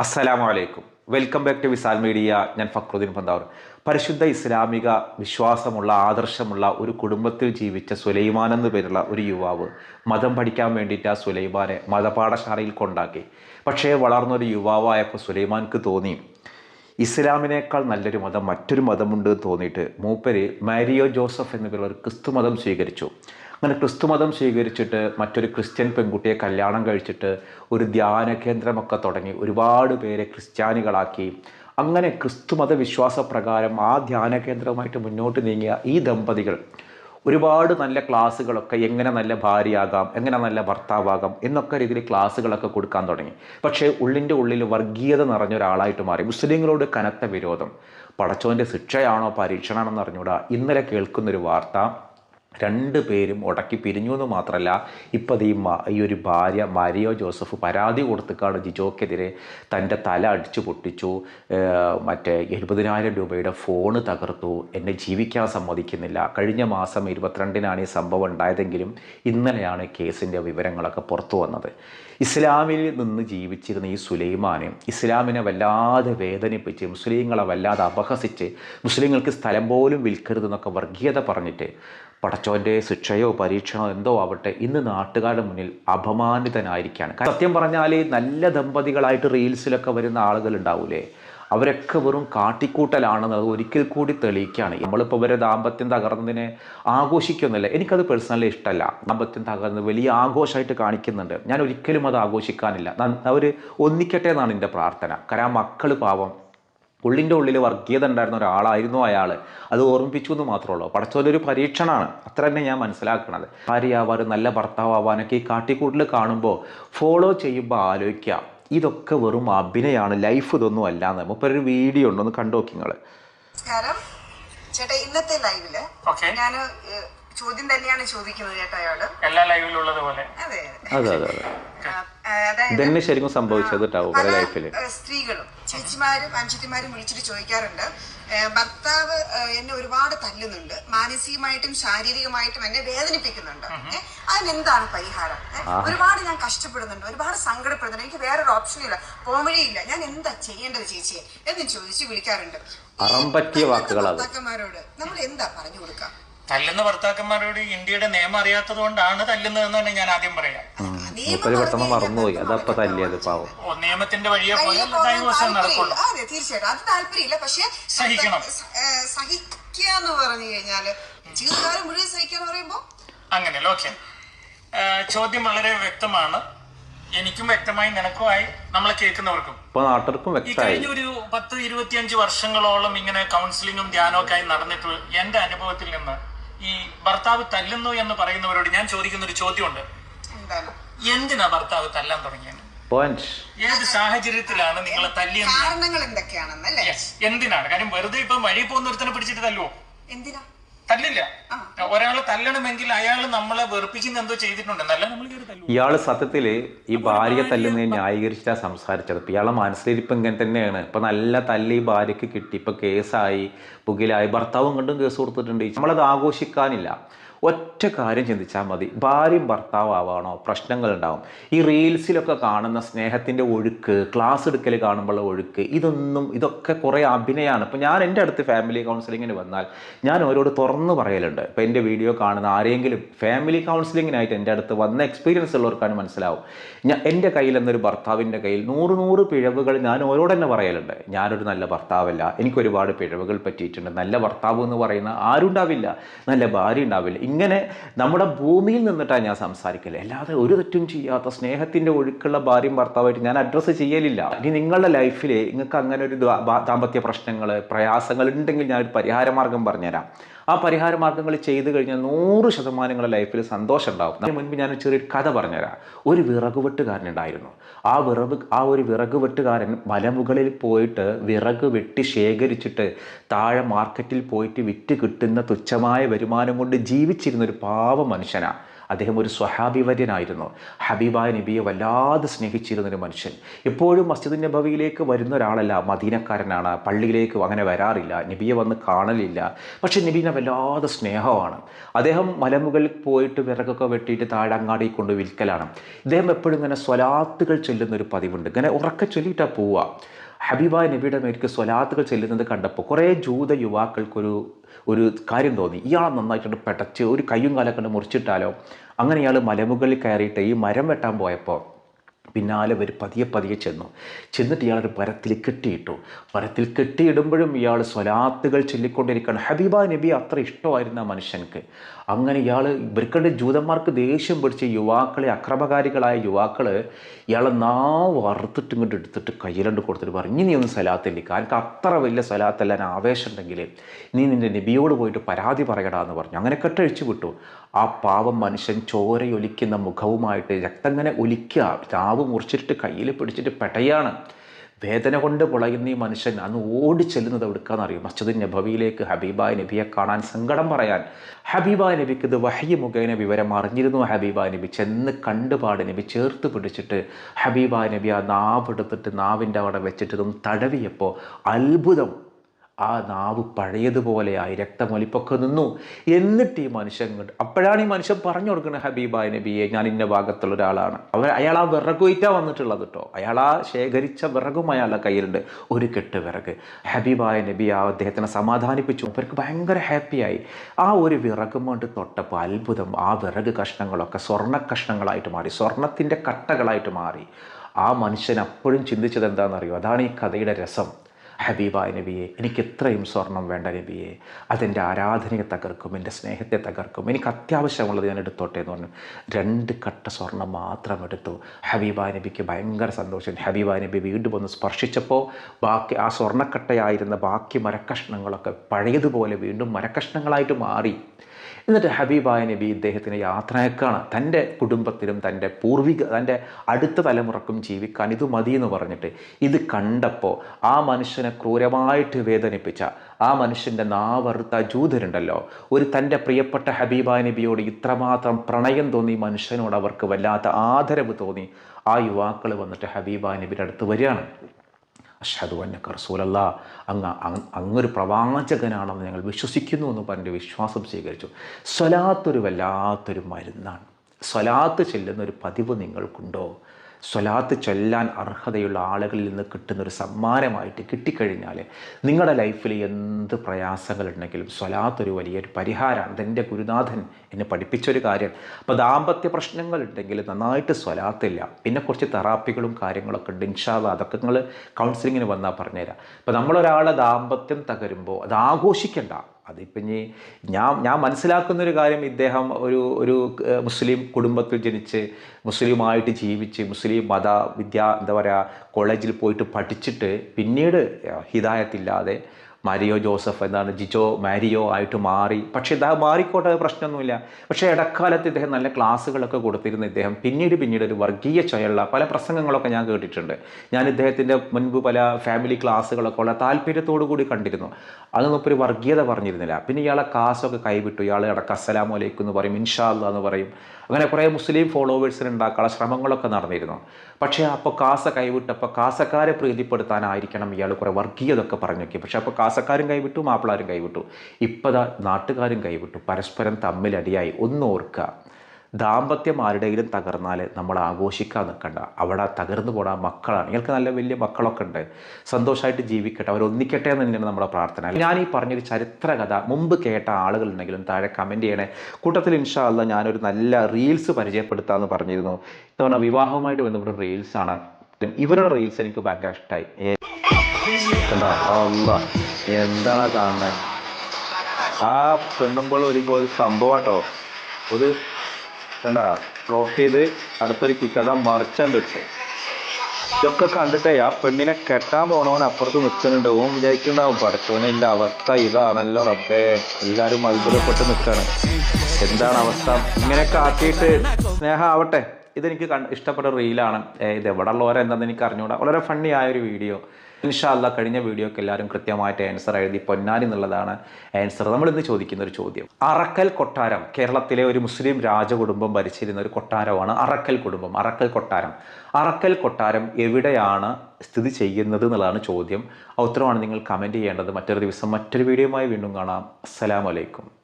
അസ്സലാമു അലൈക്കും welcome back to Visal media ഞാൻ ഫക്രുദ്ദീൻ പന്താവർ. പരിശുദ്ധ ഇസ്ലാമിക വിശ്വാസമുള്ള ആദർശമുള്ള ഒരു കുടുംബത്തിൽ ജീവിച്ച സുലൈമാൻ എന്നു പേരുള്ള ഒരു യുവാവ് മതം പഠിക്കാൻ വേണ്ടിയിട്ട് ആ സുലൈമാനെ മതപാഠശാലയിൽ കൊണ്ടാക്കി. പക്ഷേ വളർന്നൊരു യുവാവായപ്പോൾ സുലൈമാൻക്ക് തോന്നി ഇസ്ലാമിനേക്കാൾ നല്ലൊരു മതം മറ്റൊരു മതമുണ്ട് തോന്നിയിട്ട് മൂപ്പര് മാരിയോ ജോസഫ് എന്ന ഒരു ക്രിസ്തു മതം സ്വീകരിച്ചു. അങ്ങനെ ക്രിസ്തുമതം സ്വീകരിച്ചിട്ട് മറ്റൊരു ക്രിസ്ത്യൻ പെൺകുട്ടിയെ കല്യാണം കഴിച്ചിട്ട് ഒരു ധ്യാന കേന്ദ്രമൊക്കെ തുടങ്ങി ഒരുപാട് പേരെ ക്രിസ്ത്യാനികളാക്കി. അങ്ങനെ ക്രിസ്തുമത വിശ്വാസപ്രകാരം ആ ധ്യാന കേന്ദ്രവുമായിട്ട് മുന്നോട്ട് നീങ്ങിയ ഈ ദമ്പതികൾ ഒരുപാട് നല്ല ക്ലാസ്സുകളൊക്കെ എങ്ങനെ നല്ല ഭാര്യയാകാം എങ്ങനെ നല്ല ഭർത്താവാകാം എന്നൊക്കെ രീതിയിൽ ക്ലാസ്സുകളൊക്കെ കൊടുക്കാൻ തുടങ്ങി. പക്ഷേ ഉള്ളിന്റെ ഉള്ളിൽ വർഗീയത നിറഞ്ഞ ഒരാളായിട്ട് മാറി. മുസ്ലിങ്ങളോട് കനത്ത വിരോധം. പടച്ചോന്റെ ശിക്ഷയാണോ പരീക്ഷണമാണെന്ന് അറിഞ്ഞൂടാ ഇന്നലെ കേൾക്കുന്നൊരു വാർത്ത രണ്ട് പേരും ഉടക്കി പിരിഞ്ഞു എന്ന് മാത്രമല്ല ഇപ്പം ഈ ഈ ഒരു ഭാര്യ മരിയോ ജോസഫ് പരാതി കൊടുത്തിക്കാണ് ജിജോക്കെതിരെ തന്റെ തല അടിച്ചു പൊട്ടിച്ചു. മറ്റേ എഴുപതിനായിരം രൂപയുടെ ഫോണ് തകർത്തു. എന്നെ ജീവിക്കാൻ സമ്മതിക്കുന്നില്ല. കഴിഞ്ഞ മാസം ഇരുപത്തിരണ്ടിനാണ് ഈ സംഭവം ഉണ്ടായതെങ്കിലും ഇന്നലെയാണ് കേസിന്റെ വിവരങ്ങളൊക്കെ പുറത്തു വന്നത്. ഇസ്ലാമിൽ നിന്ന് ജീവിച്ചിരുന്ന ഈ സുലൈമാനെ ഇസ്ലാമിനെ വല്ലാതെ വേദനിപ്പിച്ച് മുസ്ലിങ്ങളെ വല്ലാതെ അപഹസിച്ച് മുസ്ലിങ്ങൾക്ക് സ്ഥലം പോലും വിൽക്കരുതെന്നൊക്കെ വർഗീയത പറഞ്ഞിട്ട് പടച്ചോന്റെ ശിക്ഷയോ പരീക്ഷണോ എന്തോ ആവട്ടെ ഇന്ന് നാട്ടുകാരുടെ മുന്നിൽ അപമാനിതനായിരിക്കുകയാണ്. സത്യം പറഞ്ഞാൽ നല്ല ദമ്പതികളായിട്ട് റീൽസിലൊക്കെ വരുന്ന ആളുകൾ ഉണ്ടാവൂലേ അവരൊക്കെ വെറും കാട്ടിക്കൂട്ടലാണെന്ന് ഒരിക്കൽ കൂടി തെളിയിക്കുകയാണ്. നമ്മളിപ്പോൾ ഇവരെ ദാമ്പത്യം തകർന്നതിനെ ആഘോഷിക്കുന്നില്ല. എനിക്കത് പേഴ്സണലി ഇഷ്ടമല്ല ദാമ്പത്യം തകർന്ന് വലിയ ആഘോഷമായിട്ട് കാണിക്കുന്നുണ്ട്. ഞാൻ ഒരിക്കലും അത് ആഘോഷിക്കാനില്ല. അവർ ഒന്നിക്കട്ടെ എന്നാണ് എന്റെ പ്രാർത്ഥന. കാരണം മക്കൾ പാവം ഉള്ളിന്റെ ഉള്ളിൽ വർക്ക് ചെയ്തിട്ടുണ്ടായിരുന്ന ഒരാളായിരുന്നു അയാൾ അത് ഓർമ്മിപ്പിച്ചു എന്ന് മാത്രമേ ഉള്ളൂ പടച്ചോലൊരു പരീക്ഷണമാണ് അത്ര തന്നെ ഞാൻ മനസ്സിലാക്കണത്. ഭാര്യയാവാനും നല്ല ഭർത്താവാനൊക്കെ ഈ കാട്ടിക്കൂട്ടിൽ കാണുമ്പോൾ ഫോളോ ചെയ്യുമ്പോൾ ആലോചിക്കുക. ഇതൊക്കെ വെറും അഭിനയാണ്. ലൈഫ് ഇതൊന്നും അല്ല അല്ലാന്ന് മുപ്പൊരു വീഡിയോ ഉണ്ട്. ഒന്ന് കണ്ടു നോക്കി നിങ്ങൾ ചേട്ടാ ഇന്നത്തെ ലൈവിൽ ഓക്കെ ഞാൻ ചോദ്യം തന്നെയാണ് ചോദിക്കുന്നത് ചേട്ടാ അയാൾ. എല്ലാ ലൈവിലുള്ളത് പോലെ. അതെ അതെ. അതെ ഇതന്നെ ശരിക്കും സംഭവിച്ചത് ലൈഫിൽ സ്ത്രീകളും ചേച്ചിമാരും അനുചിത്തിമാരും വിളിച്ചിട്ട് ചോദിക്കാറുണ്ട്. ഭർത്താവ് എന്നെ ഒരുപാട് തല്ലുന്നുണ്ട്. മാനസികമായിട്ടും ശാരീരികമായിട്ടും എന്നെ വേദനിപ്പിക്കുന്നുണ്ട്. അതിനെന്താണ് പരിഹാരം? ഒരുപാട് ഞാൻ കഷ്ടപ്പെടുന്നുണ്ട്. ഒരുപാട് സങ്കടപ്പെടുന്നുണ്ട്. എനിക്ക് വേറൊരു ഓപ്ഷൻ ഇല്ല. പോംവഴിയില്ല ഞാൻ എന്താ ചെയ്യേണ്ടത് ചേച്ചിയെ? എന്ന് ചോദിച്ച് വിളിക്കാറുണ്ട്. ഭർത്താക്കന്മാരോട് നമ്മൾ എന്താ പറഞ്ഞു കൊടുക്കാം? തല്ലുന്ന ഭർത്താക്കന്മാരോട് ഇന്ത്യയുടെ നിയമം അറിയാത്തത് കൊണ്ടാണ് തല്ലുന്നതെന്ന് തന്നെ ഞാൻ ആദ്യം പറയാം. മുപ്പത് പെട്ടെന്ന് മറന്നുപോയി. അതപ്പോൾ തല്ലിയത് പാവം. നിയമത്തിന്റെ വഴിയെ പോയാൽ പോകാൻ ഡൈവോഴ്സ് നടക്കുള്ളൂ. അതെ തീർച്ചയായിട്ടും. അത് താല്പര്യമില്ല. പക്ഷെ സഹിക്കണം. സഹിക്കുക എന്ന് പറഞ്ഞു കഴിഞ്ഞാൽ ജീവിതകാലം മുഴുവൻ സഹിക്കുക എന്ന് പറയുമ്പോ? അങ്ങനെയല്ല? ഓക്കെ. ചോദ്യം വളരെ വ്യക്തമാണ്. എനിക്കും വ്യക്തമായി നിനക്കുമായി നമ്മളെ കേൾക്കുന്നവർക്കും. കഴിഞ്ഞ ഒരു പത്ത് ഇരുപത്തിയഞ്ച് വർഷങ്ങളോളം ഇങ്ങനെ കൗൺസിലിങ്ങും ധ്യാനവും ഒക്കെ ആയി നടന്നിട്ട് എന്റെ അനുഭവത്തിൽ നിന്ന് ഈ ഭർത്താവ് തല്ലുന്നു എന്ന് പറയുന്നവരോട് ഞാൻ ചോദിക്കുന്ന ഒരു ചോദ്യമുണ്ട്. എന്താണ്? എന്തിനാ ഭർത്താവ് തല്ലാൻ തുടങ്ങിയത്? പോയിന്റ് ഏത് സാഹചര്യത്തിലാണ് നിങ്ങളെ തല്ലിയെന്ന് കാരണങ്ങൾ എന്തൊക്കെയാണെന്നല്ലേ. എന്തിനാണ്? കാര്യം വെറുതെ ഇപ്പം വഴി പോകുന്ന ഒരുത്തനെ പിടിച്ചിട്ട് തല്ലുവോ? എന്തിനാ? തല്ലില്ല. ഒരാളെ തല്ലണമെങ്കിൽ അയാൾ നമ്മളെ വെറുപ്പിക്കുന്ന എന്തോ ചെയ്തിട്ടുണ്ടെന്നല്ല നമ്മൾ ഇയാൾ ഇയാൾ സത്യത്തിൽ ഈ ഭാര്യയെ തല്ലുന്നതിനെ ന്യായീകരിച്ചാ സംസാരിച്ചത്. ഇപ്പം ഇയാളെ മനസ്സിലിരിപ്പ് ഇങ്ങനെ തന്നെയാണ്. ഇപ്പൊ നല്ല തല്ല് ഈ ഭാര്യയ്ക്ക് കിട്ടി. ഇപ്പൊ കേസായി. പുകിലായി ഭർത്താവും കണ്ടും കേസ് കൊടുത്തിട്ടുണ്ട്. നമ്മളത് ആഘോഷിക്കാനില്ല. ഒറ്റ കാര്യം ചിന്തിച്ചാൽ മതി. ഭാര്യയും ഭർത്താവും ആവാണോ? പ്രശ്നങ്ങൾ ഉണ്ടാവും ഈ റീൽസിലൊക്കെ കാണുന്ന സ്നേഹത്തിന്റെ ഒഴുക്ക് ക്ലാസ് എടുക്കൽ കാണുമ്പോഴുള്ള ഒഴുക്ക് ഇതൊന്നും ഇതൊക്കെ കുറേ അഭിനയമാണ് ഇപ്പം ഞാൻ എന്റെ അടുത്ത് ഫാമിലി കൗൺസിലിങ്ങിന് വന്നാൽ ഞാൻ അവരോട് തുറന്നു പറയലുണ്ട്. ഇപ്പം എന്റെ വീഡിയോ കാണുന്ന ആരെങ്കിലും ഫാമിലി കൗൺസിലിങ്ങിനായിട്ട് എന്റെ അടുത്ത് വന്ന എക്സ്പീരിയൻസ് ഉള്ളവർക്കാണ് മനസ്സിലാവും. ഞാൻ എന്റെ കയ്യിൽ എന്നൊരു ഭർത്താവിന്റെ കയ്യിൽ നൂറ് നൂറ് പിഴവുകൾ ഞാൻ ഓരോട് തന്നെ പറയലുണ്ട്. ഞാനൊരു നല്ല ഭർത്താവല്ല. എനിക്ക് ഒരുപാട് പിഴവുകൾ പറ്റിയിട്ടുണ്ട്. നല്ല ഭർത്താവ് എന്ന് പറയുന്ന ആരും ഉണ്ടാവില്ല നല്ല ഭാര്യ ഉണ്ടാവില്ല. ഇങ്ങനെ നമ്മുടെ ഭൂമിയിൽ നിന്നിട്ടാണ് ഞാൻ സംസാരിക്കൽ. അല്ലാതെ ഒരു തെറ്റും ചെയ്യാത്ത സ്നേഹത്തിന്റെ ഒഴുക്കുള്ള ഭാര്യയും ഭർത്താവായിട്ട് ഞാൻ അഡ്രസ്സ് ചെയ്യലില്ല. ഇനി നിങ്ങളുടെ ലൈഫിൽ നിങ്ങൾക്ക് അങ്ങനെ ഒരു ദാമ്പത്യ പ്രശ്നങ്ങൾ പ്രയാസങ്ങൾ ഉണ്ടെങ്കിൽ ഞാനൊരു പരിഹാരമാർഗം പറഞ്ഞുതരാം. ആ പരിഹാര മാർഗങ്ങൾ ചെയ്തു കഴിഞ്ഞാൽ നൂറ് ശതമാനം നിങ്ങളുടെ ലൈഫിൽ സന്തോഷം ഉണ്ടാവും. അതിന് മുൻപ് ഞാൻ ചെറിയൊരു കഥ പറഞ്ഞുതരാം. ഒരു വിറക് വെട്ടുകാരനുണ്ടായിരുന്നു ആ വിറക് ആ ഒരു വിറക് വെട്ടുകാരൻ മലമുകളിൽ പോയിട്ട് വിറക് വെട്ടി ശേഖരിച്ചിട്ട് താഴെ മാർക്കറ്റിൽ പോയിട്ട് വിറ്റ് കിട്ടുന്ന തുച്ഛമായ വരുമാനം കൊണ്ട് ജീവിച്ചിരുന്ന ഒരു പാവ മനുഷ്യനാണ് അദ്ദേഹം ഒരു സ്വഹാബിവര്യനായിരുന്നു. ഹബീബായ നബിയെ വല്ലാതെ സ്നേഹിച്ചിരുന്നൊരു മനുഷ്യൻ. എപ്പോഴും മസ്ജിദ് നബവിയിലേക്ക് വരുന്ന ഒരാളല്ല മദീനക്കാരനാണ്. പള്ളിയിലേക്ക് അങ്ങനെ വരാറില്ല നബിയെ വന്ന് കാണലില്ല. പക്ഷേ നബീനെ വല്ലാതെ സ്നേഹമാണ്. അദ്ദേഹം മലമുകളിൽ പോയിട്ട് വിറകൊക്കെ വെട്ടിയിട്ട് താഴങ്ങാടി കൊണ്ട് വിൽക്കലാണ്. ഇദ്ദേഹം എപ്പോഴും ഇങ്ങനെ സ്വലാത്തുകൾ ചൊല്ലുന്ന ഒരു പതിവുണ്ട്. ഇങ്ങനെ ഉറക്കെ ചൊല്ലിയിട്ടാണ് പോവുക. ഹബീബായ നബിയുടെ മേലേക്ക് സ്വലാത്തുകൾ ചെല്ലുന്നത് കണ്ടപ്പോൾ കുറേ ജൂത യുവാക്കൾക്കൊരു ഒരു കാര്യം തോന്നി. ഇയാളെ നന്നായിട്ടുണ്ട് പെടച്ച് ഒരു കയ്യും കാലൊക്കെ മുറിച്ചിട്ടാലോ? അങ്ങനെ ഇയാൾ മലമുകളിൽ കയറിയിട്ട് ഈ മരം വെട്ടാൻ പോയപ്പോൾ പിന്നാലെ ഇവർ പതിയെ പതിയെ ചെന്നു. ചെന്നിട്ട് ഇയാളൊരു പരത്തിൽ കെട്ടിയിട്ടു. പരത്തിൽ കെട്ടിയിടുമ്പോഴും ഇയാൾ സ്വലാത്തുകൾ ചൊല്ലിക്കൊണ്ടിരിക്കുകയാണ് ഹബീബ നബി അത്ര ഇഷ്ടമായിരുന്നു ആ മനുഷ്യൻക്ക്. അങ്ങനെ ഇയാൾ ഇവർക്കുടെ ജൂതന്മാർക്ക് ദേഷ്യം പിടിച്ച യുവാക്കളെ അക്രമകാരികളായ യുവാക്കൾ ഇയാളെ നാവ് വറുത്തിട്ട് ഇങ്ങോട്ട് എടുത്തിട്ട് കയ്യിലുണ്ട് കൊടുത്തിട്ട് പറഞ്ഞു ഇനി നീ ഒന്നും സ്വലാത്തില്ല കാരണം അത്ര വലിയ സ്വലാത്തല്ല ഞാൻ ആവേശം ഉണ്ടെങ്കിൽ നീ നിന്റെ നബിയോട് പോയിട്ട് പരാതി പറയടാ എന്ന് പറഞ്ഞു. അങ്ങനെ കെട്ടഴിച്ചു വിട്ടു. ആ പാവം മനുഷ്യൻ ചോരയൊലിക്കുന്ന മുഖവുമായിട്ട് രക്തങ്ങനെ ഒലിക്കുക. ചാവ് മുറിച്ചിട്ട് കയ്യിൽ പിടിച്ചിട്ട് പെട്ടയാണ്. വേദന കൊണ്ട് പുളയുന്ന ഈ മനുഷ്യൻ അന്ന് ഓടി ചെല്ലുന്നത് എവിടുക്കാന്നറിയും മസ്ജിദ് നബവിയിലേക്ക് ഹബീബായ നബിയെ കാണാൻ സങ്കടം പറയാൻ. ഹബീബായ നബിക്ക് ഇത് വഹ്യ മുഖേന വിവരം അറിഞ്ഞിരുന്നു ഹബീബായ നബി. ചെന്ന് കണ്ടുപാട് നബി ചേർത്ത് പിടിച്ചിട്ട് ഹബീബായ നബി ആ നാവ് എടുത്തിട്ട് നാവിന്റെ അവിടെ വെച്ചിട്ടതും തടവിയപ്പോൾ അത്ഭുതം. ആ നാവ് പഴയതുപോലെയായി രക്തമൊലിപ്പൊക്കെ നിന്നു. എന്നിട്ട് ഈ മനുഷ്യൻ കണ്ടു അപ്പോഴാണ് ഈ മനുഷ്യൻ പറഞ്ഞു കൊടുക്കുന്നത് ഹബീബായ നബിയെ ഞാൻ ഇന്ന ഭാഗത്തുള്ള ഒരാളാണ്. അവർ അയാൾ ആ വിറകുയിറ്റാണ് വന്നിട്ടുള്ളത് കേട്ടോ അയാൾ ആ ശേഖരിച്ച വിറകും അയാളുടെ കയ്യിലുണ്ട്. ഒരു കെട്ട് വിറക്. ഹബീബായ നബി ആ അദ്ദേഹത്തിനെ സമാധാനിപ്പിച്ചു. അവർക്ക് ഭയങ്കര ഹാപ്പിയായി ആ ഒരു വിറകും കൊണ്ട് തൊട്ടപ്പോൾ അത്ഭുതം. ആ വിറക് കഷ്ണങ്ങളൊക്കെ സ്വർണ കഷ്ണങ്ങളായിട്ട് മാറി. സ്വർണത്തിന്റെ കട്ടകളായിട്ട് മാറി. ആ മനുഷ്യൻ അപ്പോഴും ചിന്തിച്ചത് എന്താണെന്നറിയോ? അതാണ് ഈ കഥയുടെ രസം. ഹബീബായ നബിയെ എനിക്ക് എത്രയും സ്വർണം വേണ്ട നബിയെ. അതെന്റെ ആരാധനയെ തകർക്കും എന്റെ സ്നേഹത്തെ തകർക്കും. എനിക്ക് അത്യാവശ്യമുള്ളത് ഞാൻ എടുത്തോട്ടെ എന്ന് പറഞ്ഞു. രണ്ട് കട്ട സ്വർണം മാത്രം എടുത്തു. ഹബീബായ നബിക്ക് ഭയങ്കര സന്തോഷം. ഹബീബായ നബി വീണ്ടും ഒന്ന് സ്പർശിച്ചപ്പോൾ ബാക്കി ആ സ്വർണക്കട്ടയായിരുന്ന ബാക്കി മരക്കഷ്ണങ്ങളൊക്കെ പഴയതുപോലെ വീണ്ടും മരക്കഷ്ണങ്ങളായിട്ട് മാറി. എന്നിട്ട് ഹബീബായ നബി ഇദ്ദേഹത്തിന് യാത്രയക്കാണ്. തന്റെ കുടുംബത്തിലും തന്റെ പൂർവിക തന്റെ അടുത്ത തലമുറക്കും ജീവിക്കാൻ ഇത് മതി എന്ന് പറഞ്ഞിട്ട് ഇത് കണ്ടപ്പോൾ ആ മനുഷ്യനെ ക്രൂരമായിട്ട് വേദനിപ്പിച്ച ആ മനുഷ്യന്റെ നാവറുത്ത ജൂതരുണ്ടല്ലോ ഒരു തന്റെ പ്രിയപ്പെട്ട ഹബീബായ നബിയോട് ഇത്രമാത്രം പ്രണയം തോന്നി മനുഷ്യനോട് അവർക്ക് വല്ലാത്ത ആദരവ് തോന്നി ആ യുവാക്കൾ വന്നിട്ട് ഹബീബായ നബിയുടെ അടുത്ത് വരികയാണ്. അഷഹദു അന്നക്ക റസൂലല്ല. അങ്ങ് അങ് അങ്ങൊരു പ്രവാചകനാണെന്ന് ഞങ്ങൾ വിശ്വസിക്കുന്നു എന്ന് പറഞ്ഞിട്ട് വിശ്വാസം സ്വീകരിച്ചു. സ്വലാത്തൊരു വല്ലാത്തൊരു മരുന്നാണ്. സ്വലാത്ത് ചെല്ലുന്ന ഒരു പതിവ് നിങ്ങൾക്കുണ്ടോ? സ്വലാത്ത് ചൊല്ലാൻ അർഹതയുള്ള ആളുകളിൽ നിന്ന് കിട്ടുന്ന ഒരു സമ്മാനമായിട്ട് കിട്ടിക്കഴിഞ്ഞാൽ നിങ്ങളുടെ ലൈഫിൽ എന്ത് പ്രയാസങ്ങളുണ്ടെങ്കിലും സ്വലാത്ത് ഒരു വലിയൊരു പരിഹാരമാണ്. അതെന്റെ ഗുരുനാഥൻ എന്നെ പഠിപ്പിച്ചൊരു കാര്യം. അപ്പോൾ ദാമ്പത്യ പ്രശ്നങ്ങളുണ്ടെങ്കിൽ നന്നായിട്ട് സ്വലാത്തില്ല പിന്നെ കുറച്ച് തെറാപ്പികളും കാര്യങ്ങളൊക്കെ ഉണ്ട്. ഇൻഷാല്ല അതൊക്കെ നിങ്ങൾ കൗൺസിലിങ്ങിന് വന്നാൽ പറഞ്ഞുതരാം. അപ്പോൾ നമ്മളൊരാളെ ദാമ്പത്യം തകരുമ്പോൾ അത് ആഘോഷിക്കണ്ട. അതിപ്പം ഇനി ഞാൻ ഞാൻ മനസ്സിലാക്കുന്നൊരു കാര്യം ഇദ്ദേഹം ഒരു ഒരു മുസ്ലിം കുടുംബത്തിൽ ജനിച്ച് മുസ്ലിമായിട്ട് ജീവിച്ച് മുസ്ലിം മത വിദ്യ എന്താ പറയുക കോളേജിൽ പോയിട്ട് പഠിച്ചിട്ട് പിന്നീട് ഹിദായത്തില്ലാതെ മാരിയോ ജോസഫ് എന്താണ് ജിജോ മാരിയോ ആയിട്ട് മാറി. പക്ഷേ ഇദ്ദേഹം മാറിക്കോട്ടെ പ്രശ്നമൊന്നുമില്ല. പക്ഷേ ഇടക്കാലത്ത് ഇദ്ദേഹം നല്ല ക്ലാസ്സുകളൊക്കെ കൊടുത്തിരുന്ന ഇദ്ദേഹം പിന്നീട് പിന്നീട് ഒരു വർഗീയ ചയുള്ള പല പ്രസംഗങ്ങളൊക്കെ ഞാൻ കേട്ടിട്ടുണ്ട്. ഞാൻ ഇദ്ദേഹത്തിന്റെ മുൻപ് പല ഫാമിലി ക്ലാസ്സുകളൊക്കെ ഉള്ള താല്പര്യത്തോടു കൂടി കണ്ടിരുന്നു. അതൊന്നും ഇപ്പോൾ ഒരു വർഗീയത പറഞ്ഞിരുന്നില്ല. പിന്നെ ഇയാളെ കാസൊക്കെ കൈവിട്ടു. ഇയാൾ ഇടയ്ക്ക് അസ്സലാമു അലൈക്കും എന്ന് പറയും ഇൻഷാ അല്ലാ എന്ന് പറയും. അങ്ങനെ കുറേ മുസ്ലിം ഫോളോവേഴ്സിന് ഉണ്ടാക്കാനുള്ള ശ്രമങ്ങളൊക്കെ നടന്നിരുന്നു. പക്ഷേ അപ്പോൾ കാസ കൈവിട്ടപ്പോൾ കാസക്കാരെ പ്രീതിപ്പെടുത്താനായിരിക്കണം ഇയാൾ കുറേ വർഗീയതൊക്കെ പറഞ്ഞു നോക്കി പക്ഷേ അപ്പോൾ കാസക്കാരും കൈവിട്ടു മാപ്പിളാരും കൈവിട്ടു. ഇപ്പതാ നാട്ടുകാരും കൈവിട്ടു. പരസ്പരം തമ്മിലടിയായി ഒന്ന് ഓർക്കുക ദാമ്പത്യം ആരുടെയിലും തകർന്നാൽ നമ്മൾ ആഘോഷിക്കാൻ നിൽക്കണ്ട. അവിടെ തകർന്നു പോണ മക്കളാണ്. നിങ്ങൾക്ക് നല്ല വലിയ മക്കളൊക്കെ ഉണ്ട്. സന്തോഷമായിട്ട് ജീവിക്കട്ടെ. അവരൊന്നിക്കട്ടെ എന്ന് തന്നെയാണ് നമ്മുടെ പ്രാർത്ഥന. ഞാൻ ഈ പറഞ്ഞൊരു ചരിത്ര കഥ മുമ്പ് കേട്ട ആളുകളുണ്ടെങ്കിലും താഴെ കമന്റ് ചെയ്യണേ. കൂട്ടത്തിൽ ഇൻഷാ അല്ല ഞാനൊരു നല്ല റീൽസ് പരിചയപ്പെടുത്താമെന്ന് പറഞ്ഞിരുന്നു. ഇത്തവണ വിവാഹവുമായിട്ട് ബന്ധപ്പെട്ട റീൽസാണ് ഇവരുടെ റീൽസ് എനിക്ക് ഭയങ്കര ഇഷ്ടമായി? എന്താണ് കാണുന്നത് ആ പെണ്ണുമ്പോൾ ഒരു ഒരു സംഭവം കേട്ടോ ഒരു എന്താ ഡ്രോപ്പ് ചെയ്ത് അടുത്തൊരു കിക്കഥ മറിച്ചാൻ കിട്ടും ഇതൊക്കെ കണ്ടിട്ടേ ആ പെണ്ണിനെ കെട്ടാൻ പോണവൻ അപ്പുറത്ത് നിൽക്കുന്നുണ്ട്. ഓൻ വിചാരിക്കുന്നുണ്ടാവും പഠിച്ചവനില്ല അവസ്ഥ ഇതാണല്ലോ റബ്ബേ. എല്ലാരും അത്ഭുതപ്പെട്ട് നിൽക്കാണ്. എന്താണ് അവസ്ഥ? ഇങ്ങനെ ആക്കിയിട്ട് സ്നേഹം ആവട്ടെ ഇതെനിക്ക് ഇഷ്ടപ്പെട്ട റീലാണ് ഇത് എവിടെ ഉള്ളവരെന്താണെന്ന് എനിക്ക് അറിഞ്ഞുകൂടാ വളരെ ഫണ്ണി ആയൊരു വീഡിയോ ഇൻഷാല്ല കഴിഞ്ഞ വീഡിയോക്ക് എല്ലാവരും കൃത്യമായിട്ട് ആൻസർ എഴുതി പൊന്നാനി എന്നുള്ളതാണ് ആൻസർ നമ്മൾ ഇന്ന് ചോദിക്കുന്ന ഒരു ചോദ്യം. അറക്കൽ കൊട്ടാരം കേരളത്തിലെ ഒരു മുസ്ലിം രാജകുടുംബം ഭരിച്ചിരുന്ന ഒരു കൊട്ടാരമാണ് അറക്കൽ കുടുംബം. അറക്കൽ കൊട്ടാരം. അറക്കൽ കൊട്ടാരം എവിടെയാണ് സ്ഥിതി ചെയ്യുന്നത് എന്നുള്ളതാണ് ചോദ്യം. ഉത്തരമാണ് നിങ്ങൾ കമന്റ് ചെയ്യേണ്ടത്. മറ്റൊരു ദിവസം മറ്റൊരു വീഡിയോയുമായി വീണ്ടും കാണാം. അസ്സലാമലൈക്കും